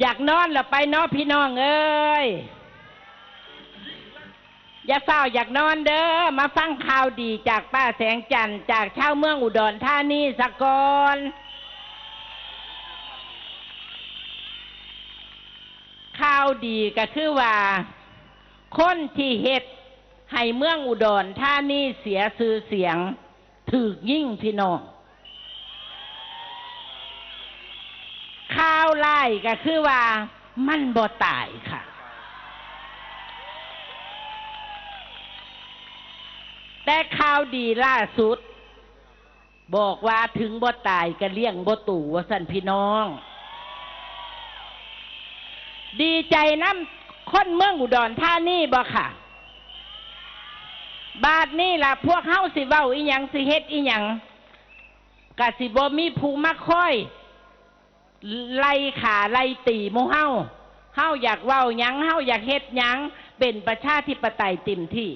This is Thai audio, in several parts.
อยากนอนแล้วไปเนอพี่น้องเอ้ยอย่าเฝ้าอยากนอนเด้อมาฟังข่าวดีจากป้าแสงจันทร์จากชาวเมืองอุดรธานีสกอนข่าวดีก็คือว่า คนที่เฮ็ดให้เมืองอุดรธานีเสียชื่อเสียง ถึกยิ่งพี่น้อง ข่าวไล่ก็คือว่ามันบ่ตายค่ะ แต่ข่าวดีล่าสุด บอกว่าถึงบ่ตายก็เลี้ยงบ่ตู่ว่าสันพี่น้อง ดีใจน้ำคนเมืองอุดรธานีบ่ค่ะ บาทนี่ล่ะพวกเฮาสิเว้าอีหยังสิเฮ็ดอีหยังกะสิบ่มีผู้มาคอย ไล่ขาไล่ตีหมู่เฮาเฮาอยากเว้าหยังเฮาอยากเฮ็ดยังเป็นประชาธิปไตยเต็มที่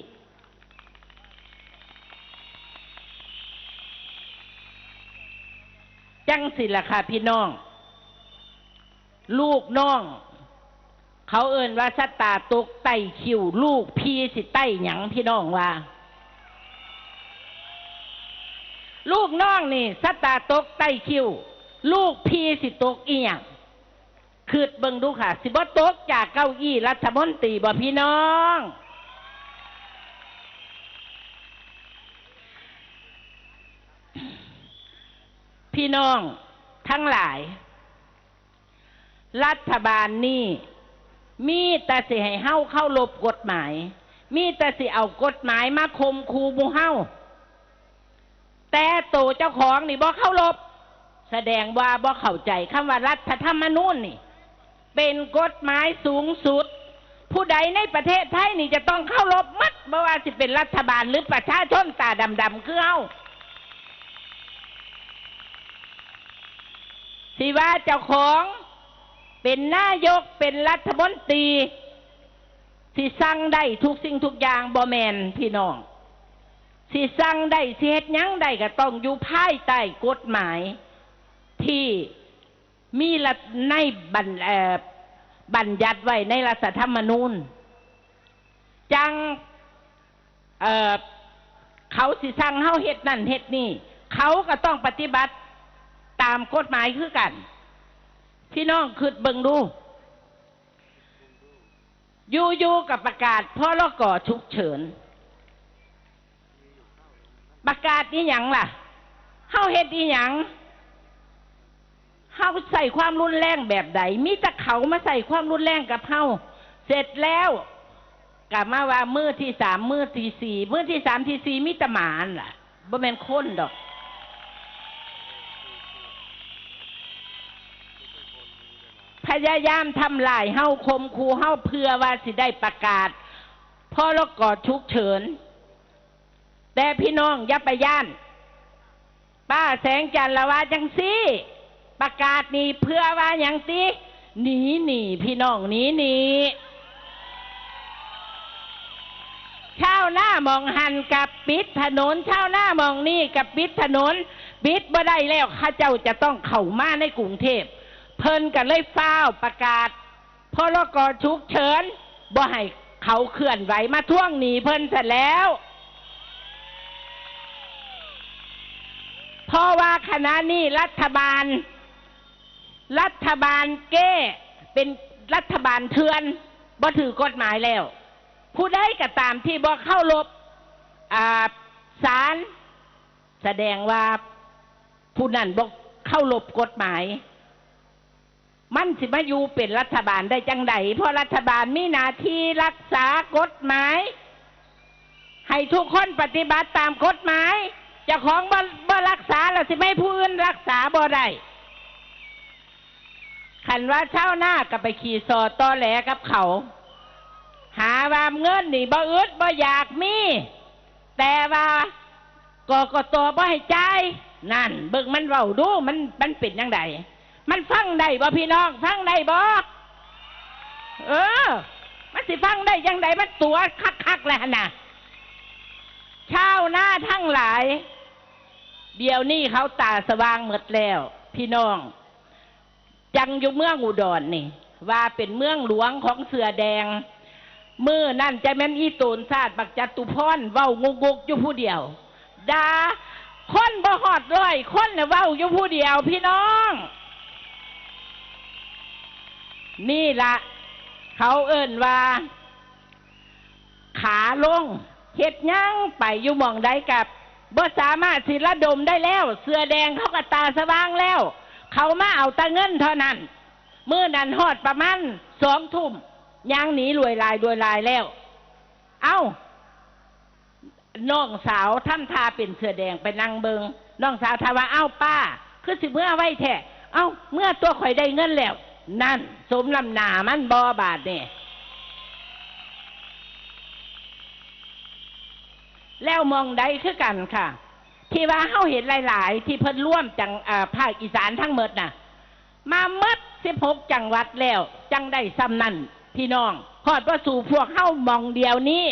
จังสิล่ะค่ะพี่น้อง ลูกน้อง เขาเอ่นว่าสตาตกไตคิวลูกพี่สิไตหยังพี่น้องว่า ลูกน้องนี่สตาตกไตคิว ลูกพี่สิตกอีหยังคือเบิ่งดูค่ะ สิบ่ตกจากเก้าอี้รัฐมนตรีบ่พี่น้อง พี่น้องทั้งหลาย รัฐบาลนี่มีแต่สิให้เฮาเข้ารบกฎหมาย มีแต่สิเอากฎหมายมาคมคูมูเฮาแต่โตเจ้าของนี่บ่เข้ารบ แสดงว่าบ่เข้าใจคำว่ารัฐธรรมนูญนี่ เป็นกฎหมายสูงสุด ผู้ใดในประเทศไทยนี่จะต้องเข้ารบมัดบ่ว่าสิเป็นรัฐบาลหรือประชาชนตาดำๆคือเฮาสิว่าเจ้าของเป็นนายกเป็นรัฐมนตรีสิสั่งได้ทุกสิ่งทุกอย่างบ่แมนพี่น้องสิสั่งได้สิเฮ็ดยังได้ก็ต้องอยู่ภายใต้กฎหมาย ที่มีรัในบัญบัญญัติไว้ในรัฐธรรมนูญ จังเเขาสิสั่งเฮาเฮ็ดนั่นเฮ็ดนี่ เขาก็ต้องปฏิบัติตามกฎหมายคือกัน พี่น้องคืดเบิงดูยูยูกับประกาศพ่อละก่อฉุกเฉิน ประกาศนี่หยังล่ะเฮาเฮ็ดอีหยัง เฮาใส่ความรุนแรงแบบใดมีแต่เขามาใส่ความรุนแรงกับเฮาเสร็จแล้วกลับมาว่ามือที่สามมือที่สี่มือที่สามที่สี่มีแต่หมานล่ะบ่แม่นคนดอก พยายามทำลายเฮาคมคูเฮาเพื่อว่าสิได้ประกาศพ่อละกอดฉุกเฉิน แต่พี่น้องอย่าไปย่าน ป้าแสงจันทร์ละว่าจังซี่ ประกาศนี่เพื่อว่าอย่างตีหนีหนีพี่น้องหนีหนีเช่าหน้ามองหันกับปิดถนนเช่าหน้ามองนี่กับปิดถนนปิดบ่ได้แล้วข้าเจ้าจะต้องเข้ามาในกรุงเทพเพิ่นกันเลยฟ้าประกาศพรกฉุกเฉินบ่ให้เขาเคลื่อนไหวมาท่วงหนีเพิ่นเสร็จแล้วเพราะว่าขณะนี้รัฐบาล รัฐบาลเก้เป็นรัฐบาลเทือนบ่ถือกฎหมายแล้ว ผู้ใดก็ตามที่บ่เข้ารบอ่าศาลแสดงว่าผู้นั้นบ่เข้ารบกฎหมาย มันสิมาอยู่เป็นรัฐบาลได้จังใดเพราะรัฐบาลมีหน้าที่รักษากฎหมาย ให้ทุกคนปฏิบัติตามกฎหมายจ้าของบ่บรักษาแล้วสิไม่ผู้อื่นรักษาบ่ได้ันว่าเช่าหน้าก็ไปขี่สอตอแหลกับเขา หาว่าเงินนี่บ่อึดบ่อยากมี แต่ว่ากกตบ่ให้จ่ายนั่น เบิ่งมันเว้าดูมันมันเป็นยังไงมันฟังได้บ่พี่น้อง ฟังได้บ่เออ มันสิฟังได้ยังไงมันตัวคักๆแล้วหั่นน่ะชาวนาทั้งหลาย เดี๋ยวนี้เขาตาสว่างหมดแล้ว พี่น้อง จังอยู่เมืองอุดรนนี่ ว่าเป็นเมืองหลวงของเสือแดง มือนั่นจะแม่นอีตูนซาดบักจัตุพรเว้างกๆอยู่ผู้เดียวดาคนบ่ฮอดร้อยคนน่ะเว้าอยู่ผู้เดียวพี่น้อง นี่ละเขาเอิ่นว่า ขาลงเฮ็ดหยังไปอยู่มองใดกับบ่สามารถสิระดมได้แล้ว เสื้อแดงเขาก็ตาสว่างแล้ว เขามาเอาแตะเงินเท่านั้นมื่อนั้นฮอดประมาณสองทุ่มยางหนีรวยลายรวยลายแล้ว เอ้าน้องสาวท่านทาเป็นเสื้อแดงไปนั่งเบิงน้องสาวทาว่าเอ้าป้า คือสิเมื่อไว้แท้เอ้า เมื่อตัวข่อยได้เงินแล้ว นั่น สมลำหนามันบอบาทเนี่ยแล้วมองใดคือกันค่ะ ที่ว่าเฮาเห็นหลาย ๆ ที่เพิ่นร่วมจังอ่าภาคอีสานทั้งหมดน่ะ มาเมดสิบหกจังหวัดแล้ว จังได้ซ้ำนั่นพี่น้องขอดว่าสู่พวกเฮามองเดียวนี้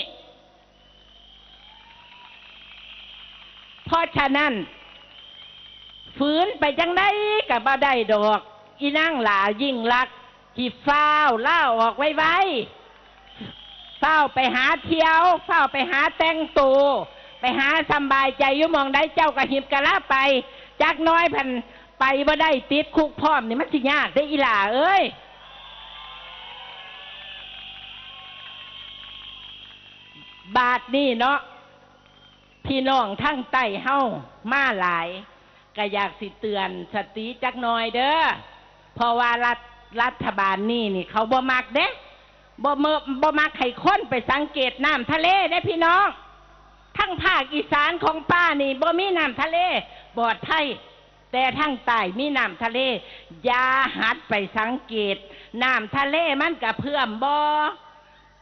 เพราะฉะนั้น ฝืนไปจังได้กับบ่ได้ดอก อีนั่งหลายิ่งรักขี่ฟ้าวล่าออกไว้ไว้เฝ้าไปหาเที่ยวเฝ้าไปหาแต่งตัว ไปหาสำบายใจอยุ่หมองได้เจ้ากระหิบกระลาไปจากน้อยพันไปบ่ได้ติดคุกพร้อมนี่มันสิยากได้ออีหล่าเอ้ย บาทนี่เนาะพี่น้องทั้งใต้เฮ้ามาหลาย ก็อยากสิเตือนสติจักหน่อยเด้อเพราะว่ารัฐรัฐบาลนี่นี่ เขาบ่มักเด้บ่เมบ่มักให้คนไปสังเกตน้ำทะเลได้พี่น้อง ทั้งภาคอีสานของป้านี่บ่มีน้ำทะเลบอดไทยแต่ทั้งใต้มีน้ำทะเลอย่าหัดไปสังเกตน้ำทะเลมันกระเพื่อมบอ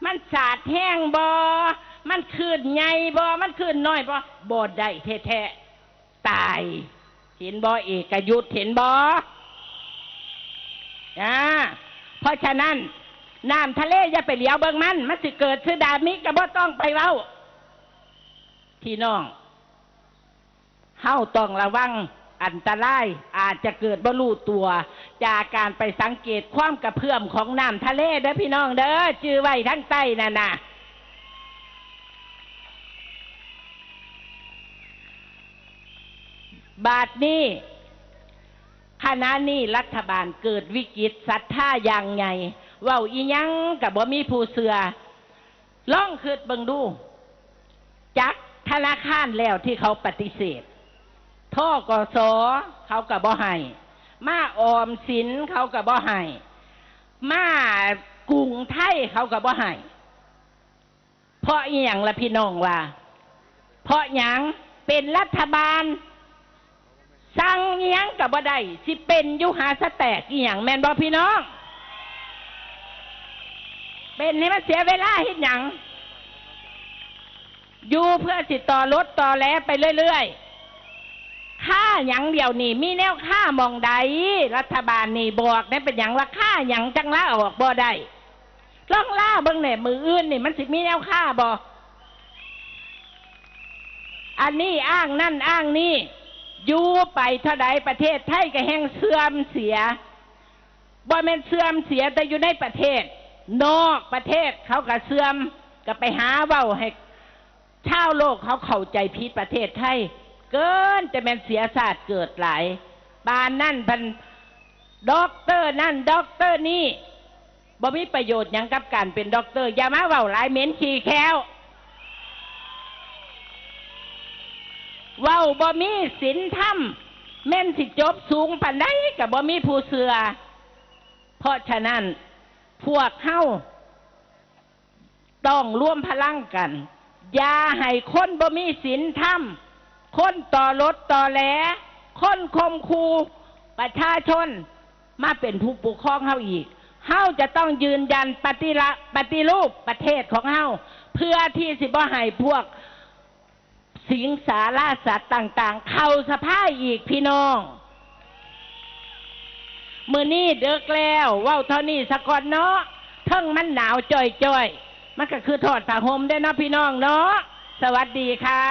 มันสาดแห้งบอมันคืนใหญ่บอมันคืนน้อยบอบอดได้แท้ๆตาย เห็นบอเอกยุทธเห็นบออ่าเพราะฉะนั้นน้ำทะเลอย่าไปเหลียวเบิ่งมัน มันสิเกิดซื้อดามิกก็บ่ต้องไปเว้า พี่น้องเฮาต้องระวังอันตรายอาจจะเกิดบรู้ตัว จากการไปสังเกตความกระเพื่อมของน้ำทะเลเด้อพี่น้องเด้อจื้อไว้ทั้งใต้นั่นน่ะบาทนี้คณะนี้รัฐบาลเกิดวิกฤตศรัทธาอย่างไงว้าอียังกับบ่มีผู้เสือล่องคืดเบิงดู จัก ธนาคารแล้วที่เขาปฏิเสธท่อกสเขากับบ่ให้มาออมสินเขากับบ่ให้มากรุงไทยเขากับบ่ให้เพราะอีหยังละพี่น้องว่า เพราะหยังเป็นรัฐบาลสั่งอีหยังกับบ่ได้สิเป็นยุหาสแตกอีหยังแม่นบ่พี่น้อง เป็นให้มันเสียเวลาเฮ็ดหยัง อยู่เพื่อสิต่อรถต่อแลไปเรื่อยๆค่าหยังเดียวนี่ มีแนวค่ามองใด รัฐบาลนี่บอกได้เป็นหยังว่าค่าหยังจังล่าออกบ่ได้ล่องล่าเบิ่งแหน่มืออื่นนี่ มันสิมีแนวค่าบ่อันนี้อ้างนั่นอ้างนี่อยู่ไปเท่าใดประเทศไทยก็แห่งเสื่อมเสียบ่แม่นเสื่อมเสียแต่อยู่ในประเทศ นอกประเทศเขาก็เสื่อมก็ไปหาเว้าให้ ชาวโลกเขาเข้าใจผิดประเทศไทย เกินจะเป็นเสียศาสตร์เกิดหลายบานนั่นพันด็อกเตอร์นั่นด็อกเตอร์นี่บ่มีประโยชน์ยังกับการเป็นด็อกเตอร์อย่ามาเว้าหลายเหม็นขี้แค้วเว้าบ่มีศีลธรรมแม่นสิจบสูงปานใดกับบ่มีผู้เสือ เพราะฉะนั้นพวกเฮาต้องร่วมพลังกัน อย่าให้คนบ่มีศีลธรรมคนต่อรถต่อแหลคนคมคูประชาชนมาเป็นผู้ปกครองเฮาอีกเฮาจะต้องยืนยันปฏิละปฏิรูปประเทศของเฮาเพื่อที่สิบ่ให้พวกสิงสาราสัตว์ต่าง ๆ เข้าสภาพอีกพี่น้องมือนี้เด็กแล้วว้าเท่านี้สะกอนเนาะเทั้งมันหนาวจ่อยๆ มันก็คือถอดผ้าห่มได้เนาะพี่น้องเนาะสวัสดีค่ะ